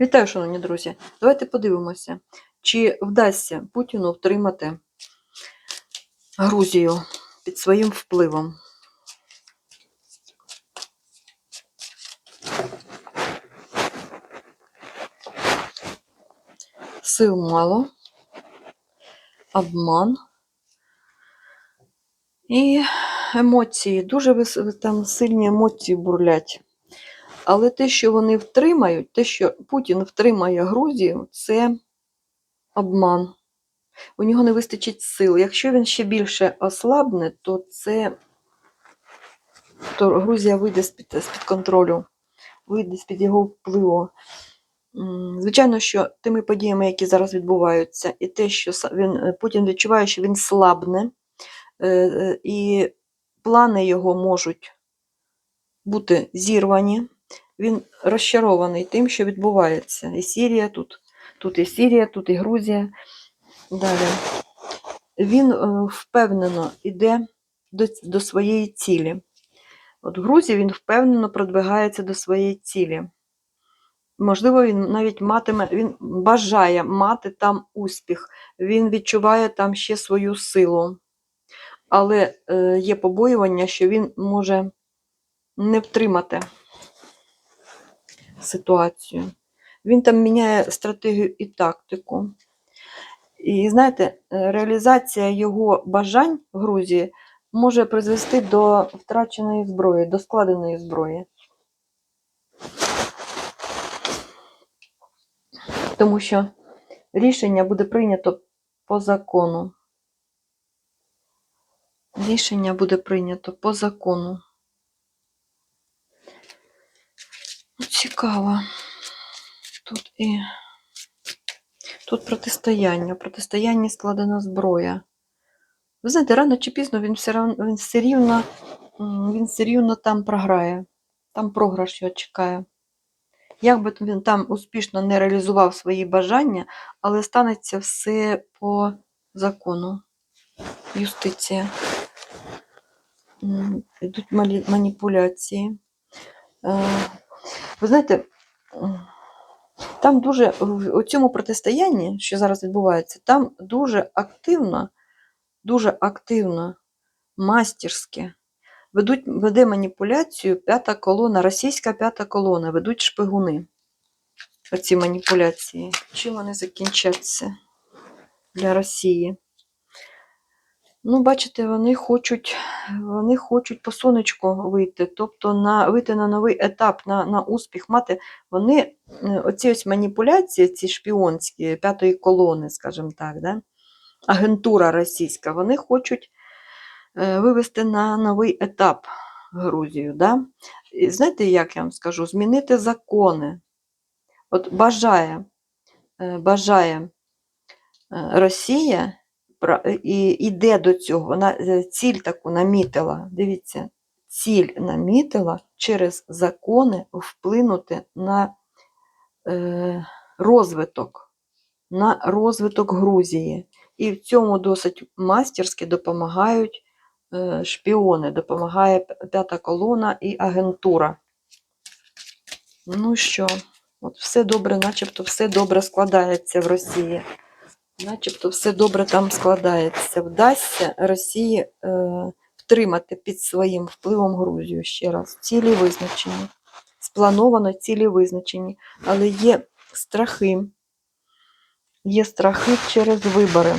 Вітаю, шановні друзі. Давайте подивимося, чи вдасться Путіну втримати Грузію під своїм впливом. Сил мало, обман і емоції. Дуже там сильні емоції бурлять. Але те, що вони втримають, те, що Путін втримає Грузію, це обман. У нього не вистачить сил. Якщо він ще більше ослабне, то це то Грузія вийде з-під, контролю, вийде з-під його впливу. Звичайно, що тими подіями, які зараз відбуваються, і те, що він, Путін відчуває, що він слабне, е, е, і плани його можуть бути зірвані. Він розчарований тим, що відбувається. І Сірія тут, тут і Сірія, тут і Грузія. Далі. Він е, впевнено йде до, до своєї цілі. От в Грузії він впевнено продвигається до своєї цілі. Можливо, він навіть матиме, він бажає мати там успіх, він відчуває там ще свою силу. Але е, є побоювання, що він може не втримати ситуацію. Він там міняє стратегію і тактику. І знаєте, е, реалізація його бажань в Грузії може призвести до втраченої зброї, до складеної зброї. Тому що рішення буде прийнято по закону. Рішення буде прийнято по закону. Цікаво. Тут і тут протистояння. В протистоянні складена зброя. Ви знаєте, рано чи пізно він все, рав- він все рівно, він все рівно там програє. Там програш його чекає. Як би він там успішно не реалізував свої бажання, але станеться все по закону. Юстиція. Йдуть маніпуляції. Ви знаєте, там дуже у цьому протистоянні, що зараз відбувається, там дуже активно, дуже активно, мастерськи ведуть, веде маніпуляцію п'ята колона, російська п'ята колона, ведуть шпигуни. Оці маніпуляції. Чим вони закінчаться для Росії? Ну, бачите, вони хочуть, вони хочуть по сонечку вийти, тобто на, вийти на новий етап, на, на успіх мати. Вони, е, оці ось маніпуляції, ці шпіонські п'ятої колони, скажімо так, да? агентура російська, вони хочуть е, вивести на новий етап Грузію. Да? І знаєте, як я вам скажу? Змінити закони. От бажає, е, бажає Росія і йде до цього. Вона е, ціль таку намітила. Дивіться, ціль намітила через закони вплинути на е, розвиток, на розвиток Грузії. І в цьому досить мастерськи допомагають е, шпіони, допомагає п'ята колона і агентура. Ну що, от все добре, начебто все добре складається в Росії. Начебто все добре там складається. Вдасться Росії е, втримати під своїм впливом Грузію ще раз. Цілі визначені. Сплановано цілі визначені. Але є страхи. Є страхи через вибори.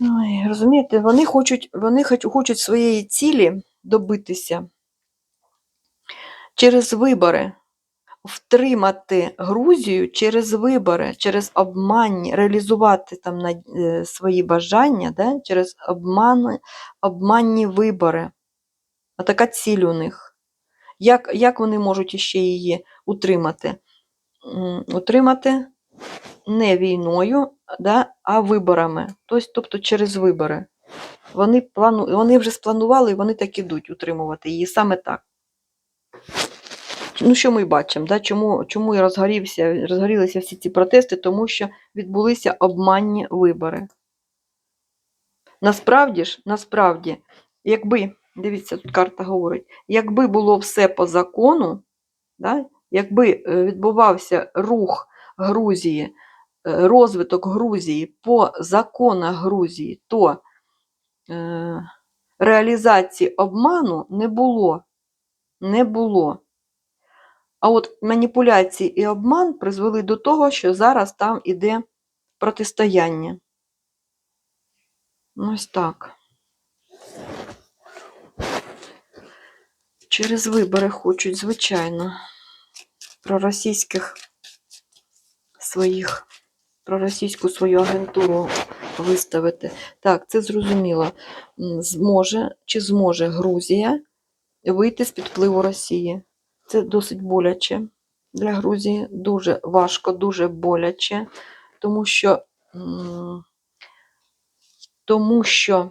Ой, розумієте, вони хочуть, вони хочуть своєї цілі добитися через вибори втримати Грузію через вибори, через обманні, реалізувати там е, свої бажання да, через обман, обманні вибори. А така ціль у них. Як, як вони можуть іще її утримати? Утримати не війною, да, а виборами. Тобто через вибори. Вони, плану, вони вже спланували і вони так ідуть утримувати її саме так. Ну, що ми бачимо? Да? Чому, чому і розгорівся, розгорілися всі ці протести? Тому що відбулися обманні вибори. Насправді ж, насправді, якби, дивіться, тут карта говорить, якби було все по закону, да? якби е, відбувався рух Грузії, е, розвиток Грузії по законах Грузії, то е, реалізації обману не було. Не було. А от маніпуляції і обман призвели до того, що зараз там іде протистояння. Ось так. Через вибори хочуть, звичайно, проросійських своїх, проросійську свою агентуру виставити. Так, це зрозуміло. Зможе чи зможе Грузія вийти з-під впливу Росії. Це досить боляче для Грузії. Дуже важко, дуже боляче, тому що, тому що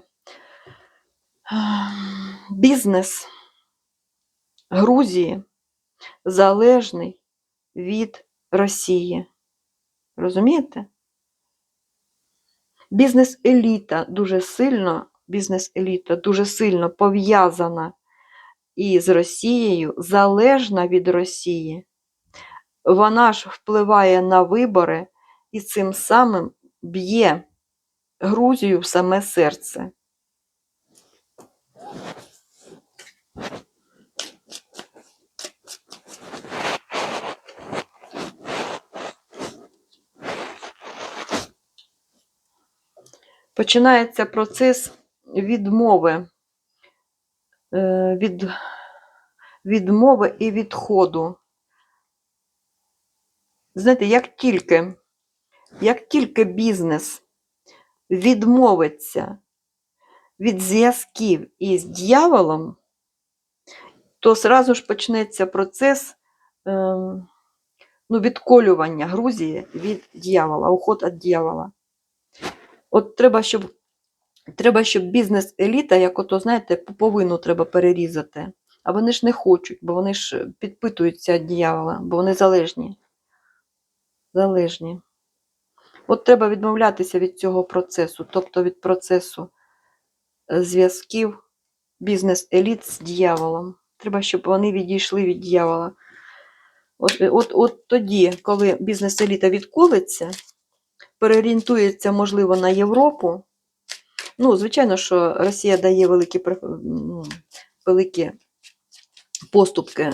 ем, бізнес Грузії залежний від Росії. Розумієте? Бізнес-еліта дуже сильно, бізнес-еліта дуже сильно пов'язана із Росією, залежна від Росії. Вона ж впливає на вибори і цим самим б'є Грузію в саме серце. Починається процес відмови, від, відмови і відходу. Знаєте, як тільки, як тільки бізнес відмовиться від зв'язків із дьяволом, то зразу ж почнеться процес ем, ну, відколювання Грузії від дьявола, уход від дьявола. От треба, щоб, треба, щоб бізнес-еліта, як ото, знаєте, пуповину треба перерізати. А вони ж не хочуть, бо вони ж підпитуються від дьявола, бо вони залежні. Залежні. От треба відмовлятися від цього процесу, тобто від процесу е, зв'язків бізнес-еліт з дьяволом. Треба, щоб вони відійшли від дьявола. От, от, от тоді, коли бізнес-еліта відколиться, переорієнтується, можливо, на Європу. Ну, звичайно, що Росія дає великі, великі поступки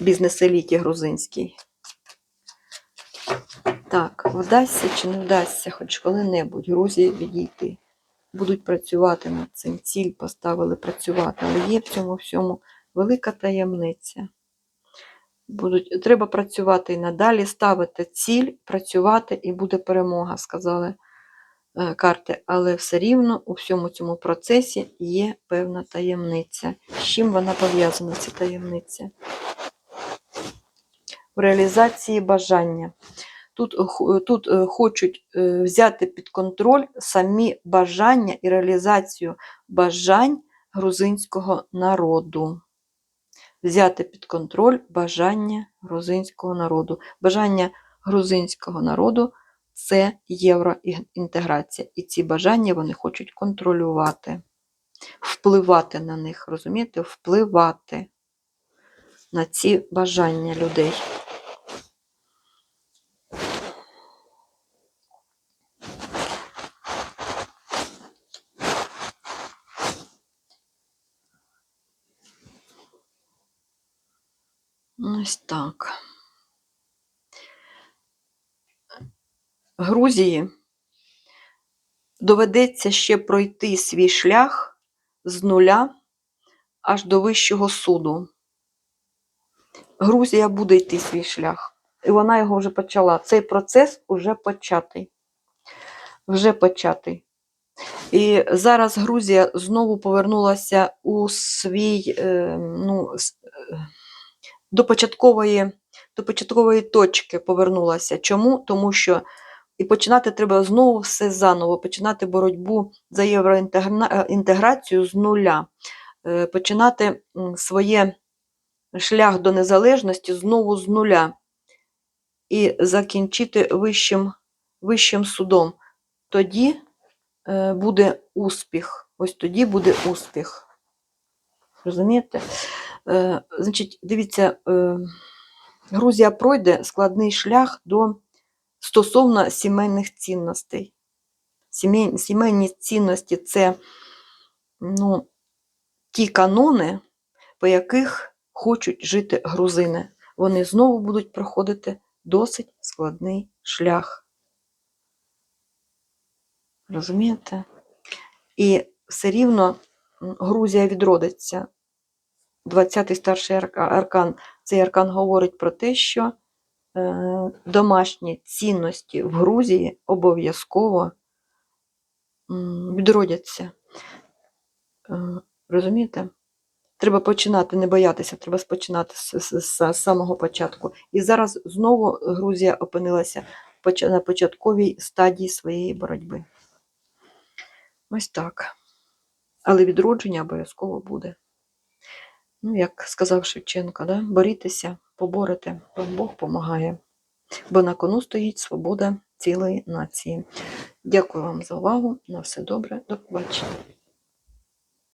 бізнес-еліті грузинській. Так, вдасться чи не вдасться хоч коли-небудь Грузії відійти. Будуть працювати над цим. Ціль поставили працювати, але є в цьому всьому велика таємниця. Будуть, треба працювати і надалі, ставити ціль, працювати і буде перемога, сказали карти. Але все рівно у всьому цьому процесі є певна таємниця. З чим вона пов'язана, ця таємниця? В реалізації бажання. Тут, е, тут е, хочуть е, взяти під контроль самі бажання і реалізацію бажань грузинського народу. Взяти під контроль бажання грузинського народу. Бажання грузинського народу це євроінтеграція. І ці бажання вони хочуть контролювати, впливати на них, розумієте? Впливати на ці бажання людей. Ось так. Грузії доведеться ще пройти свій шлях з нуля аж до Вищого суду. Грузія буде йти свій шлях. І вона його вже почала. Цей процес вже початий. Вже початий. І зараз Грузія знову повернулася у свій е, ну, е, до початкової, до початкової точки повернулася. Чому? Тому що і починати треба знову все заново, починати боротьбу за євроінтеграцію з нуля, Е, починати своє шлях до незалежності знову з нуля і закінчити вищим, вищим судом. Тоді е, буде успіх. Ось тоді буде успіх. Розумієте? Е, значить, дивіться, е, Грузія пройде складний шлях до стосовно сімейних цінностей. Сімей, сімейні цінності це ну, ті канони, по яких хочуть жити грузини. Вони знову будуть проходити досить складний шлях. Розумієте? І все рівно Грузія відродиться. 20-й старший аркан. Цей аркан говорить про те, що домашні цінності в Грузії обов'язково відродяться. Е, Розумієте? Треба починати, не боятися, треба спочинати з, з, з самого початку. І зараз знову Грузія опинилася на початковій стадії своєї боротьби. Ось так. Але відродження обов'язково буде. Ну, як сказав Шевченко, да? борітеся, поборете, Бог помагає. Бо на кону стоїть свобода цілої нації. Дякую вам за увагу. На все добре. До побачення.